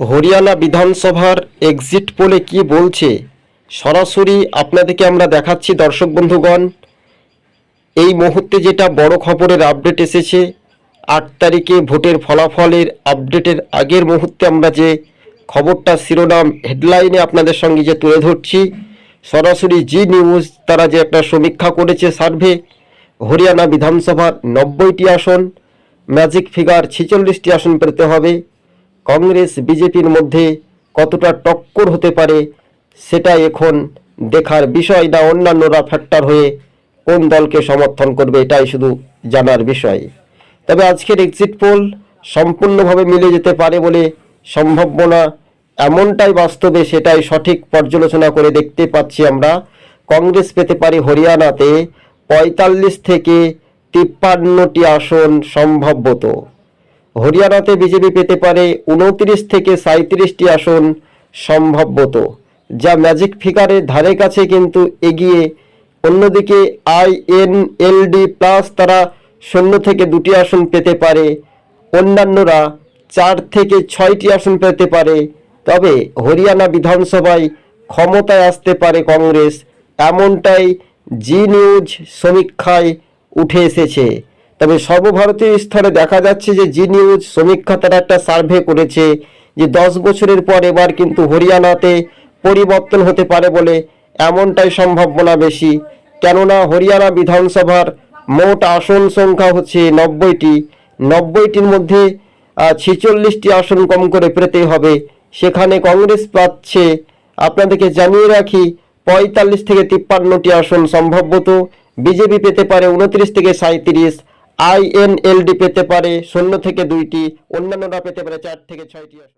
হরিয়ানা বিধানসভার এক্সিট পোলে কি বলছে? সরাসরি আপনাদেরকে আমরা দেখাচ্ছি, দর্শক বন্ধুগণ। এই মুহূর্তে যেটা বড় খবরের আপডেট এসেছে, আট তারিখে ভোটের ফলাফলের আপডেটের আগের মুহূর্তে আমরা যে খবরটা, শিরোনাম হেডলাইনে আপনাদের সঙ্গে যে তুলে ধরছি, সরাসরি জি নিউজ তারা যে একটা সমীক্ষা করেছে সার্ভে হরিয়ানা বিধানসভার নব্বইটি আসন ম্যাজিক ফিগার ছেচল্লিশটি আসন পেতে হবে। কংগ্রেস, বিজেপির মধ্যে কতটা টক্কর হতে পারে, সেটা এখন দেখার বিষয় না, অন্যান্যরা ফ্যাক্টর হয়ে কোন দলকে সমর্থন করবে, এটাই শুধু জানার বিষয়। তবে আজকের এক্সিট পোল সম্পূর্ণভাবে মিলে যেতে পারে বলে সম্ভাবনা এমনটাই বাস্তবে সেটাই সঠিক পর্যালোচনা করে দেখতে পাচ্ছি আমরা। কংগ্রেস পেতে পারে হরিয়ানাতে পঁয়তাল্লিশ থেকে তিপ্পান্নটি আসন সম্ভাব্যত। হরিয়ানাতে বিজেপি পেতে পারে উনত্রিশ থেকে সাঁত্রিশটি আসন সম্ভাব্যত, যা ম্যাজিক ফিগারের ধারে কাছে কিন্তু এগিয়ে, অন্যদিকে আইএনএলডি প্লাস তারা শূন্য থেকে দুটি আসন পেতে পারে, অন্যান্যরা চার থেকে ছয়টি আসন পেতে পারে। তবে হরিয়ানা বিধানসভায় ক্ষমতায় আসতে পারে কংগ্রেস, এমনটাই জি নিউজ সমীক্ষায় উঠে এসেছে। তবে সর্বভারতীয় স্তরে দেখা যাচ্ছে যে জি নিউজ সমীক্ষা তারা একটা সার্ভে করেছে যে দশ বছরের পর এবার কিন্তু হরিয়ানাতে পরিবর্তন হতে পারে বলে এমনটাই সম্ভাবনা বেশি। কেননা হরিয়ানা বিধানসভার মোট আসন সংখ্যা হচ্ছে নব্বইটি। নব্বইটির মধ্যে ছেচল্লিশটি আসন কম করে পেতে হবে। সেখানে কংগ্রেস পাচ্ছে, আপনাদেরকে জানিয়ে রাখি, পঁয়তাল্লিশ থেকে তিপ্পান্নটি আসন সম্ভবত বিজেপি পেতে পারে উনত্রিশ থেকে সাঁত্রিশ আইএনএলডি পেতে পারে শূন্য থেকে দুইটি অন্যান্যরা পেতে পারে চার থেকে ছয়টি